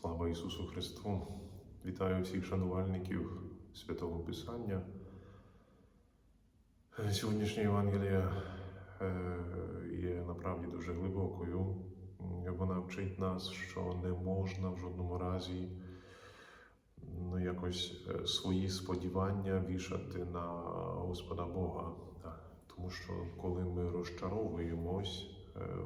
Слава Ісусу Христу! Вітаю всіх шанувальників Святого Писання. Сьогоднішня Євангелія е, є направді дуже глибокою. Вона вчить нас, що не можна в жодному разі ну, якось е, свої сподівання вішати на Господа Бога. Тому що коли ми розчаровуємось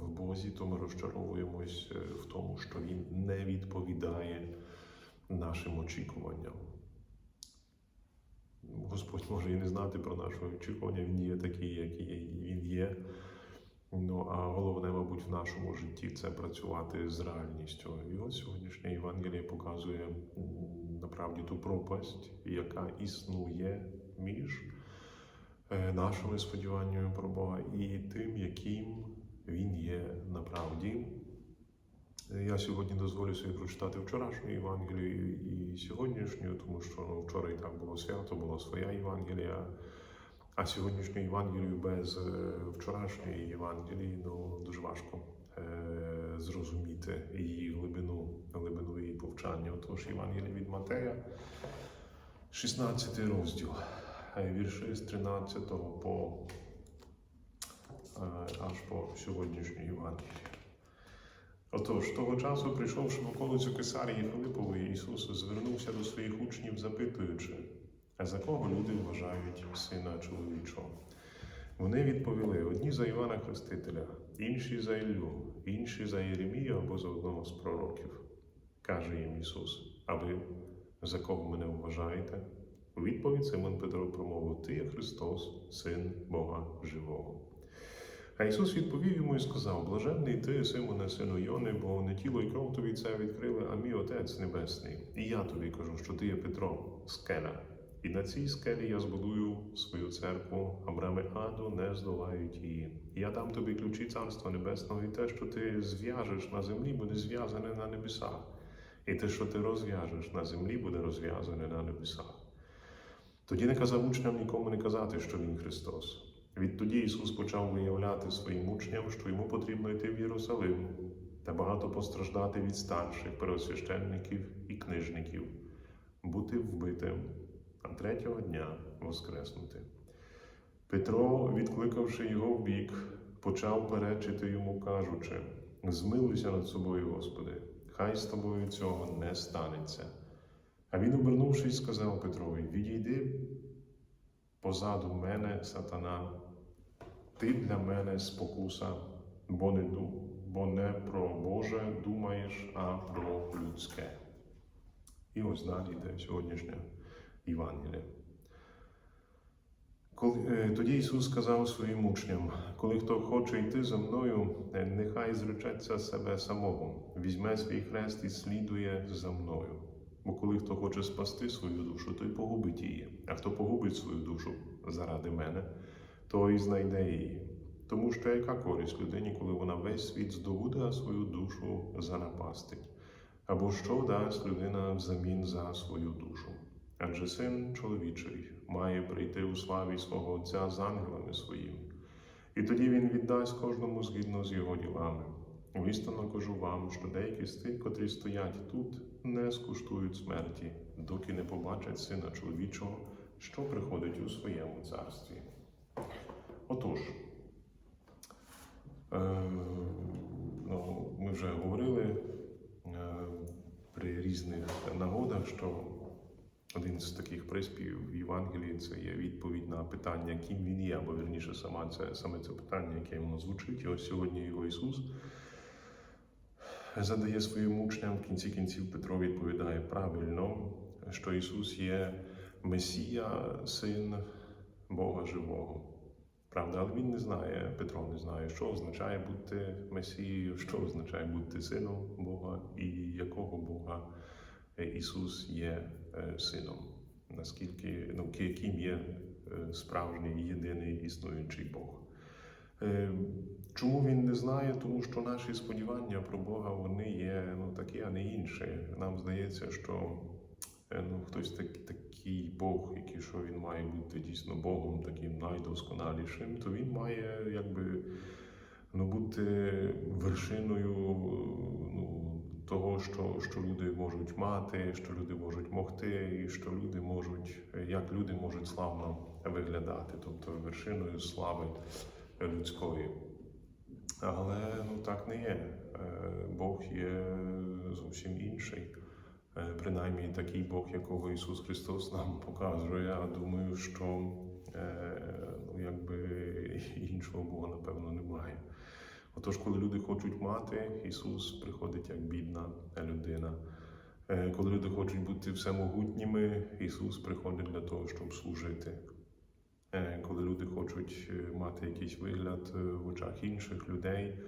в Бозі, то ми розчаровуємось е, в тому, що Він не відповідає нашим очікуванням. Господь може і не знати про наші очікування, Він є такий, який Він є. Ну, а головне, мабуть, в нашому житті це працювати з реальністю. І ось сьогоднішня Євангелія показує направді ту пропасть, яка існує між е, нашими сподіваннями про Бога і тим, яким Він є направді. Е, Я сьогодні дозволю собі прочитати вчорашню Євангелію і сьогоднішню, тому що ну, вчора і так було свято, була своя Євангелія. А сьогоднішню Євангелію без е, вчорашньої Євангелії ну, дуже важко е, зрозуміти її глибину, глибину її повчання. Отож, Євангелія від Матея, 16 розділ, е, вірші з 13 по аж по сьогоднішню Євангелію. Отож, того часу, прийшовши в околицю Кесарії Филипової, Ісус звернувся до своїх учнів, запитуючи, а за кого люди вважають сина чоловічого? Вони відповіли: одні за Івана Хрестителя, інші за Іллю, інші за Єремію або за одного з пророків. Каже їм Ісус: А ви за кого мене вважаєте? У відповідь Симон Петро промовив: Ти є Христос, Син Бога Живого. А Ісус відповів йому і сказав: Блаженний ти, Симоне, сину Йони, бо не тіло і кров тобі це відкрили, а мій Отець Небесний. І я тобі кажу, що ти є Петро, скеля. І на цій скелі я збудую свою церкву, а брами аду не здолають її. Я дам тобі ключі Царства Небесного, і те, що ти зв'яжеш на землі, буде зв'язане на небесах. І те, що ти розв'яжеш на землі, буде розв'язане на небесах. Тоді не казав учням нікому не казати, що він Христос. Відтоді Ісус почав виявляти своїм учням, що йому потрібно йти в Єрусалим та багато постраждати від старших первосвященників і книжників, бути вбитим, а третього дня воскреснути. Петро, відкликавши його в бік, почав перечити йому, кажучи: Змилуйся над собою, Господи, хай з тобою цього не станеться. А він, обернувшись, сказав Петрові: Відійди позаду мене, сатана, ти для мене спокуса, бо не, ду, бо не про Боже думаєш, а про людське. І ось далі йде сьогоднішня Євангелія. Коли, е, тоді Ісус сказав своїм учням: коли хто хоче йти за мною, е, нехай зречеться себе самого, візьме свій хрест і слідує за мною. Бо коли хто хоче спасти свою душу, той погубить її. А хто погубить свою душу заради мене, той знайде її. Тому що яка користь людині, коли вона весь світ здобуде, а свою душу занапастить? Або що дасть людина взамін за свою душу? Адже син чоловічий має прийти у славі свого Отця з ангелами своїми. І тоді він віддасть кожному згідно з його ділами. Істинно кажу вам, що деякі з тих, котрі стоять тут, не скуштують смерті, доки не побачать сина чоловічого, що приходить у своєму царстві. Отож, е, ну, ми вже говорили е, при різних нагодах, що один з таких приспівів в Євангелії це є відповідь на питання, ким він є, або вірніше сама це саме це питання, яке воно звучить. І ось сьогодні його Ісус задає своїм учням в кінці кінців Петро відповідає правильно, що Ісус є Месія, син Бога живого. Правда, але він не знає, Петро не знає, що означає бути Месією, що означає бути сином Бога і якого Бога Ісус є е, сином, наскільки ну, яким є е, справжній єдиний існуючий Бог. Е, Чому він не знає? Тому що наші сподівання про Бога вони є ну, такі, а не інші. Нам здається, що е, ну, хтось так, такий Бог, який що він має бути дійсно Богом, таким найдосконалішим, то він має якби ну, бути вершиною ну, того, що, що люди можуть мати, що люди можуть могти, і що люди можуть, як люди можуть славно виглядати, тобто вершиною слави людської. Але ну так не є. Е, Бог є зовсім інший. Е, Принаймні такий Бог, якого Ісус Христос нам показує. Я думаю, що е, ну, якби іншого Бога, напевно, немає. Отож, коли люди хочуть мати, Ісус приходить як бідна людина. Коли люди хочуть бути всемогутніми, Ісус приходить для того, щоб служити. Е, Коли люди хочуть е, мати якийсь вигляд е, в очах інших людей,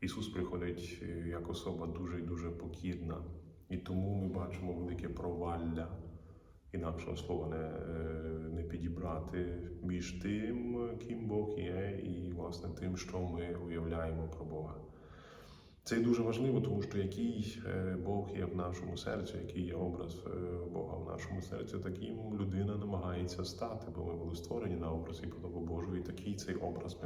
Ісус приходить як особа дуже і дуже покірна. І тому ми бачимо велике провалля, інакшого слова не, не підібрати між тим, ким Бог є, і власне тим, що ми уявляємо про Бога. Це дуже важливо, тому що який е, Бог є в нашому серці, який є образ е, Бога в нашому серці, таким людина намагається стати, бо ми були створені на образ і подобу Божу, і такий цей образ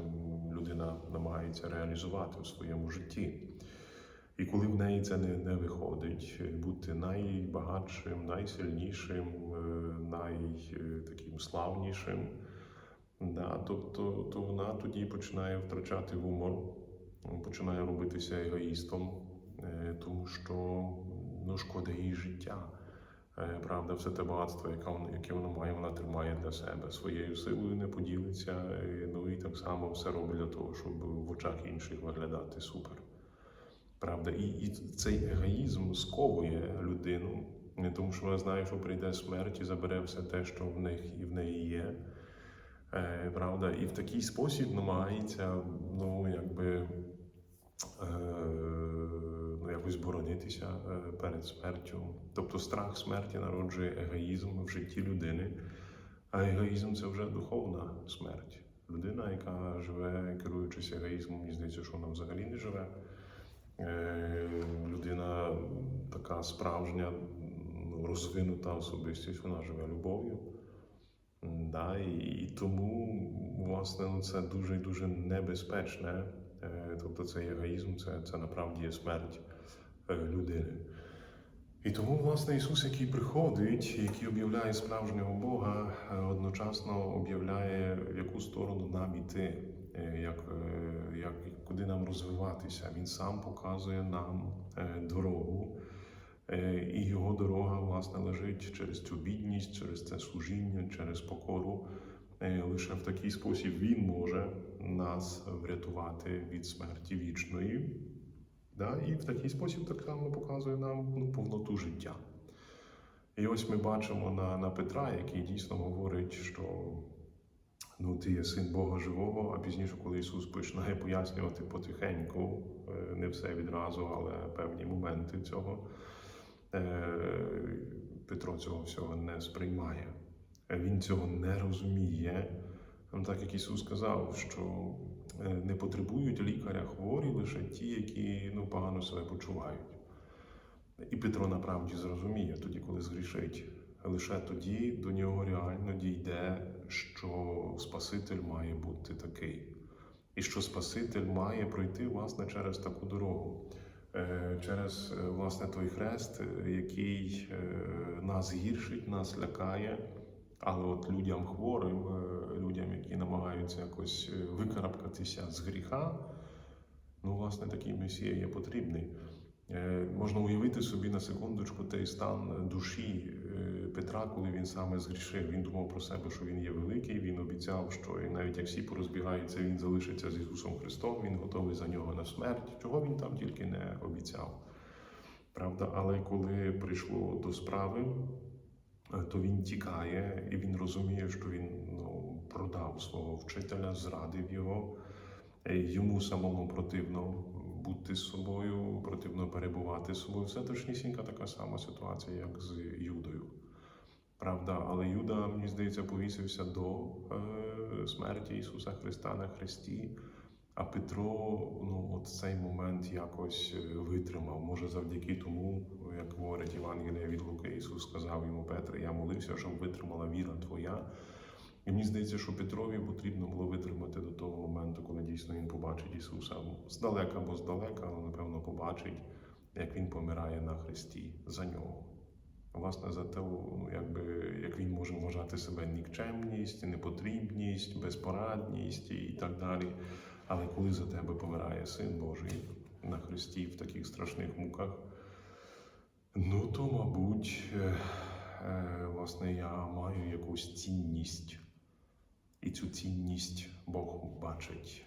людина намагається реалізувати у своєму житті. І коли в неї це не, не виходить, е, бути найбагатшим, найсильнішим, найтаким славнішим, да, тобто то вона тоді починає втрачати гумор, починає робитися егоїстом, е, тому що ну, шкода їй життя. Е, Правда, все те багатство, яке вона, має, вона тримає для себе. Своєю силою не поділиться. е, Ну і так само все робить для того, щоб в очах інших виглядати супер. Правда, і, і цей егоїзм сковує людину, не тому що вона знає, що прийде смерть і забере все те, що в них і в неї є. Правда, і в такий спосіб намагається ну, якби, е, ну, якось боронитися е, перед смертю. Тобто страх смерті народжує егоїзм в житті людини, а егоїзм це вже духовна смерть. Людина, яка живе, керуючись егоїзмом, мені здається, що вона взагалі не живе. Е, людина така справжня, ну, розвинута особистість, вона живе любов'ю. Да, і, і тому, власне, ну, це дуже і дуже небезпечне. Е, Тобто цей егоїзм це, це направді є смерть е, людини. І тому, власне, Ісус, який приходить, який об'являє справжнього Бога, е, одночасно об'являє, в яку сторону нам іти, як, як, куди нам розвиватися. Він сам показує нам дорогу. Е, І його дорога, власне, лежить через цю бідність, через це служіння, через покору. Е, Лише в такий спосіб він може нас врятувати від смерті вічної. Да? І в такий спосіб так само показує нам ну, повноту життя. І ось ми бачимо на, на Петра, який дійсно говорить, що ну, ти є син Бога живого, а пізніше, коли Ісус починає пояснювати потихеньку, е, не все відразу, але певні моменти цього, Петро цього всього не сприймає. Е, Він цього не розуміє. Так як Ісус сказав, що е, не потребують лікаря хворі лише ті, які ну, погано себе почувають. І Петро направді зрозуміє тоді, коли згрішить. Лише тоді до нього реально дійде, що Спаситель має бути такий, і що Спаситель має пройти власне через таку дорогу, Е, через е, власне той хрест, е, який е, нас гіршить, нас лякає. Але от людям хворим, е, людям, які намагаються якось е, викарабкатися з гріха, ну, власне, такий месія є потрібний. Е, Можна уявити собі на секундочку той стан душі е, Петра, коли він саме згрішив. Він думав про себе, що він є великий. Він обіцяв, що навіть як всі порозбігаються, він залишиться з Ісусом Христом, він готовий за нього на смерть. Чого він там тільки не обіцяв. Правда, але коли прийшло до справи, е, то він тікає і він розуміє, що він ну, продав свого вчителя, зрадив його. Е, Йому самому противно бути з собою, противно перебувати з собою. Це точнісінька така сама ситуація, як з Юдою. Правда, але Юда, мені здається, повісився до е, смерті Ісуса Христа на Христі. А Петро, ну, от цей момент якось е, витримав. Може, завдяки тому, як говорить Євангелія від Луки, Ісус сказав йому Петре, я молився, щоб витримала віра твоя. І мені здається, що Петрові потрібно було витримати до того моменту, коли дійсно він побачить Ісуса здалека або здалека, але напевно побачить, як він помирає на хресті за нього. Власне, за те, ну, якби, як він може вважати себе нікчемність, непотрібність, безпорадність і так далі. Але коли за тебе помирає Син Божий на хресті в таких страшних муках, ну то, мабуть, е, е, власне, я маю якусь цінність. І цю цінність Бог бачить.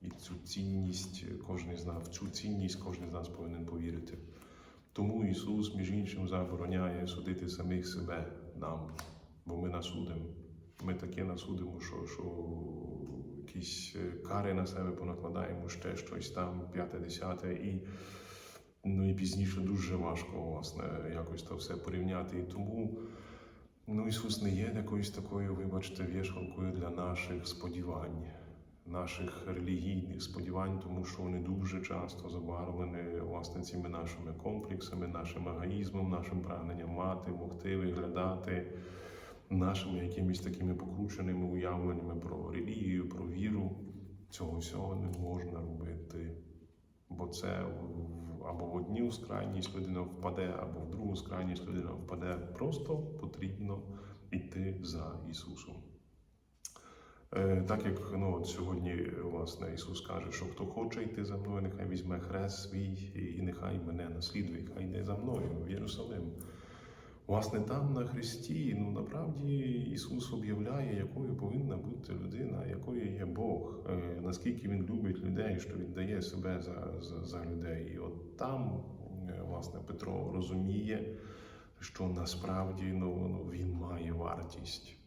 І цю цінність кожен з нас, в цю цінність кожен з нас повинен повірити. Тому Ісус, між іншим, забороняє судити самих себе нам, бо ми насудимо. Ми таке насудимо, що, що якісь кари на себе понакладаємо, ще щось там, п'яте, десяте, і, ну, і пізніше дуже важко власне, якось то все порівняти. І тому ну, Ісус не є якоюсь такою, вибачте, вішалкою для наших сподівань наших релігійних сподівань, тому що вони дуже часто забарвлені власне цими нашими комплексами, нашим егоїзмом, нашим прагненням мати, могти, виглядати, нашими якимись такими покрученими уявленнями про релігію, про віру. Цього всього не можна робити. Бо це або в одну крайність людина впаде, або в другу крайність людина впаде. Просто потрібно йти за Ісусом. Е, Так як ну, от сьогодні власне Ісус каже, що хто хоче йти за мною, нехай візьме хрест свій і нехай мене наслідує, хай йде за мною в Єрусалим. Власне, там на Христі, ну насправді Ісус об'являє, якою повинна бути людина, якою є Бог, е, наскільки Він любить людей, що віддає себе за, за, за людей. І от там, е, власне, Петро розуміє, що насправді ну, ну, він має вартість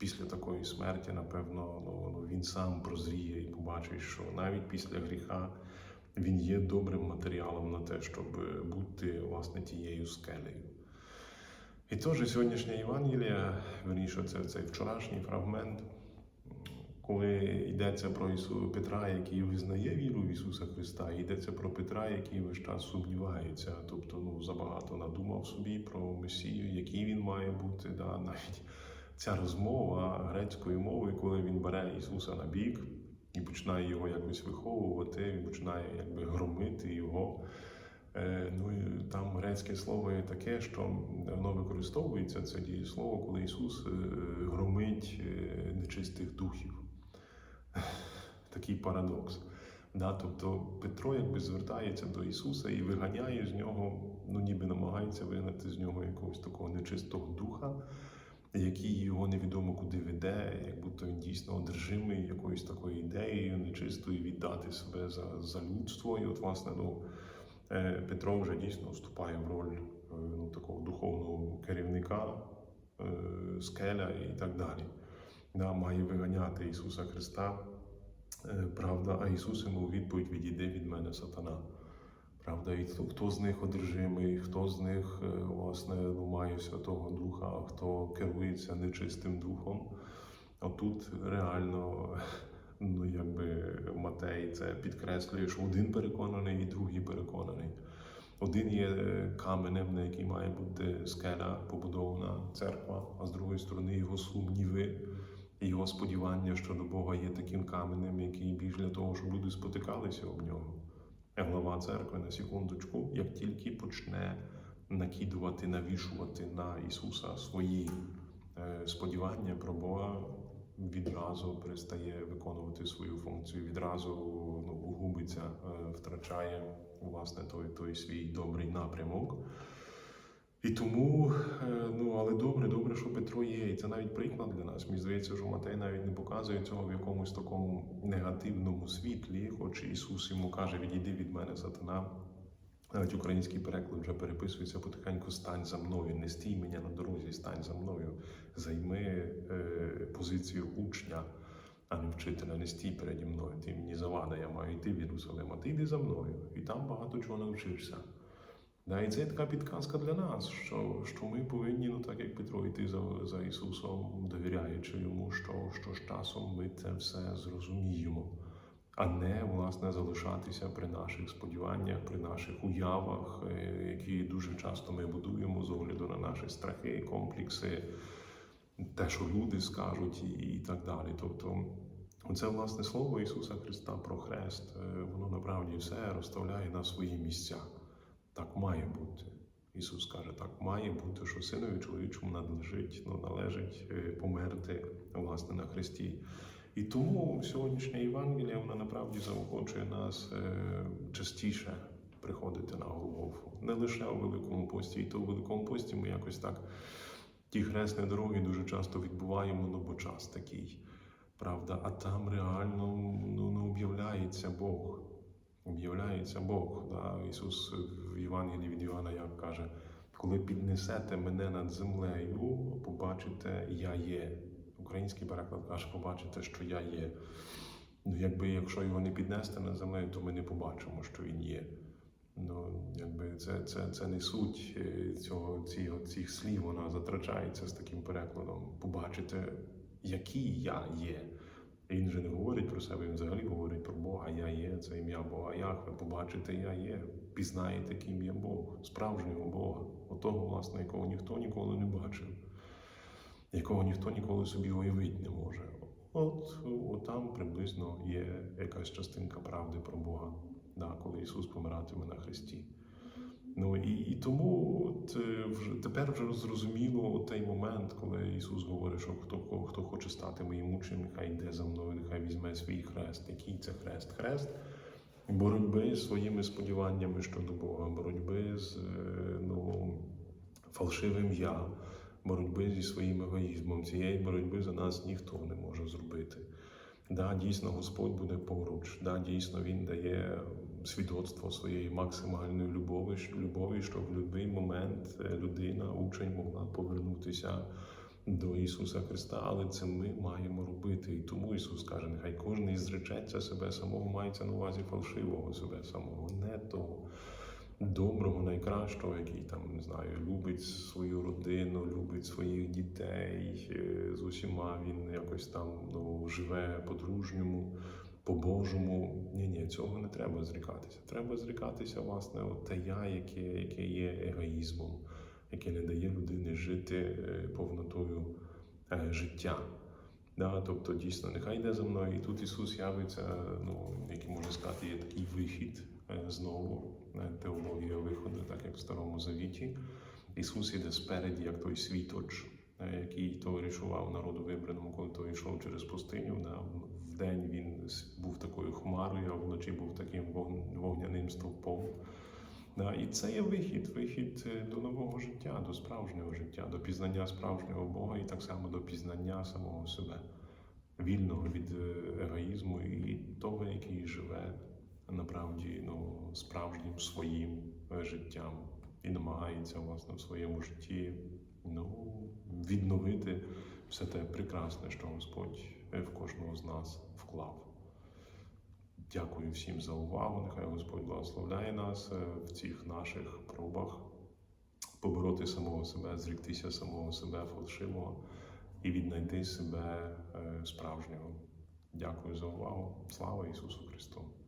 після такої смерті, напевно, ну, ну, він сам прозріє і побачить, що навіть після гріха він є добрим матеріалом на те, щоб бути власне тією скелею. І теж сьогоднішнє Євангелія, верніше, це цей вчорашній фрагмент, коли йдеться про Ісу Петра, який визнає віру в Ісуса Христа, і йдеться про Петра, який весь час сумнівається, тобто ну, забагато надумав собі про Месію, який він має бути. Да, навіть ця розмова грецькою мовою, коли він бере Ісуса на бік і починає його якось виховувати, він починає якби громити його. Е, Ну і там грецьке слово є таке, що воно використовується це дієслово, коли Ісус е, громить е, нечистих духів. Такий парадокс. Да, тобто Петро якби звертається до Ісуса і виганяє з нього, ну ніби намагається вигнати з нього якогось такого нечистого духа, який його невідомо куди веде, як будто він дійсно одержимий якоюсь такою ідеєю, нечистою віддати себе за, за людство. І от, власне, ну, е, Петро вже дійсно вступає в роль е, ну, такого духовного керівника, е, скеля і так далі. Да, має виганяти Ісуса Христа. Правда, а Ісус йому відповідь відійде від мене сатана. Правда, і хто, з них одержимий, хто з них е, власне ну, має Святого Духа, а хто керується нечистим духом. Отут реально, ну якби Матей це підкреслює, що один переконаний і другий переконаний. Один є е, каменем, на який має бути скеля побудована церква, а з другої сторони його сумніви і його сподівання щодо Бога є таким каменем, який більш для того, щоб люди спотикалися об нього. Глава церкви на секундочку, як тільки почне накидувати, навішувати на Ісуса свої е, сподівання про Бога, відразу перестає виконувати свою функцію, відразу ну, губиться, е, втрачає власне той, той свій добрий напрямок. І тому, е, ну але добре, добре, що Петро є. І це навіть приклад для нас. Мені здається, що Матей навіть не показує цього в якомусь такому негативному світлі, хоч Ісус йому каже, відійди від мене, сатана. Навіть український переклад вже переписується потихеньку стань за мною, не стій мене на дорозі, стань за мною, займи е, позицію учня, а не вчителя, не стій переді мною. Ти мені завада, я маю йти в Єрусалим, а ти йди за мною. І там багато чого навчишся. Да, і це така підказка для нас, що, що ми повинні, ну так як Петро, йти за, за Ісусом, довіряючи йому, що, що з часом ми це все зрозуміємо, а не власне залишатися при наших сподіваннях, при наших уявах, е, які дуже часто ми будуємо з огляду на наші страхи, комплекси, те, що люди скажуть, і, і так далі. Тобто, це власне слово Ісуса Христа про хрест, е, воно направді все розставляє на свої місця. Так має бути. Ісус каже, так має бути, що синові чоловічому надлежить, ну, належить е, померти власне на Христі. І тому сьогоднішня Євангелія вона направді заохочує нас е, частіше приходити на Голгофу. Не лише у Великому пості, і то у Великому пості ми якось так ті хресні дороги дуже часто відбуваємо, ну бо час такий. Правда, а там реально ну, ну, об'являється Бог. Об'являється Бог. Да? Ісус в Євангелії від Івана як каже, коли піднесете мене над землею, побачите, я є. Український переклад каже, побачите, що я є. Ну, якби якщо його не піднести над землею, то ми не побачимо, що він є. Ну, якби це, це, це не суть е, цього, цього, цих слів, вона затрачається з таким перекладом. Побачите, який я є. Він же не говорить про себе, він взагалі говорить про Бога. Я є, це ім'я Бога Яхве. Побачите, я є. Пізнаєте, ким є Бог, справжнього Бога, отого, власне, якого ніхто ніколи не бачив, якого ніхто ніколи собі уявити не може. От, от там приблизно є якась частинка правди про Бога, да, коли Ісус помиратиме на Христі. Ну і, і тому от, е, вже тепер вже зрозуміло той момент, коли Ісус говорить, що хто, хто хоче стати моїм учнем, нехай йде за мною, нехай візьме свій хрест. Який це хрест? Хрест боротьби з своїми сподіваннями щодо Бога, боротьби з е, ну, фальшивим я, боротьби зі своїм егоїзмом. Цієї боротьби за нас ніхто не може зробити. Да, дійсно, Господь буде поруч. Да, дійсно, Він дає свідоцтво своєї максимальної любові, любові, щоб в будь-який момент е, людина, учень могла повернутися до Ісуса Христа, але це ми маємо робити. І тому Ісус каже, нехай кожен зречеться себе самого, мається на увазі фальшивого себе самого, не того доброго, найкращого, який там не знаю, любить свою родину, любить своїх дітей. е, З усіма він якось там ну, живе по-дружньому, по-божому. Ні, ні, цього не треба зрікатися. Треба зрікатися, власне, от те я, яке, яке є егоїзмом, яке не дає людині жити е, повнотою е, життя. Да, тобто дійсно, нехай йде за мною, і тут Ісус явиться, ну який можна сказати, є такий вихід е, знову, теологія виходу, так як в Старому Завіті. Ісус іде спереді, як той світоч, який товаришував народу вибраному, коли той йшов через пустиню. Да, день він був такою хмарою, а вночі був таким вогняним стовпом. І це є вихід, вихід е, до нового життя, до справжнього життя, до пізнання справжнього Бога і так само до пізнання самого себе, вільного від е, егоїзму і того, який живе направді ну, справжнім своїм е, життям і намагається власне в своєму житті ну, відновити все те прекрасне, що Господь е, в кожного з нас вклав. Дякую всім за увагу. Нехай Господь благословляє нас е, в цих наших пробах побороти самого себе, зріктися самого себе фальшивого і віднайти себе е, справжнього. Дякую за увагу. Слава Ісусу Христу!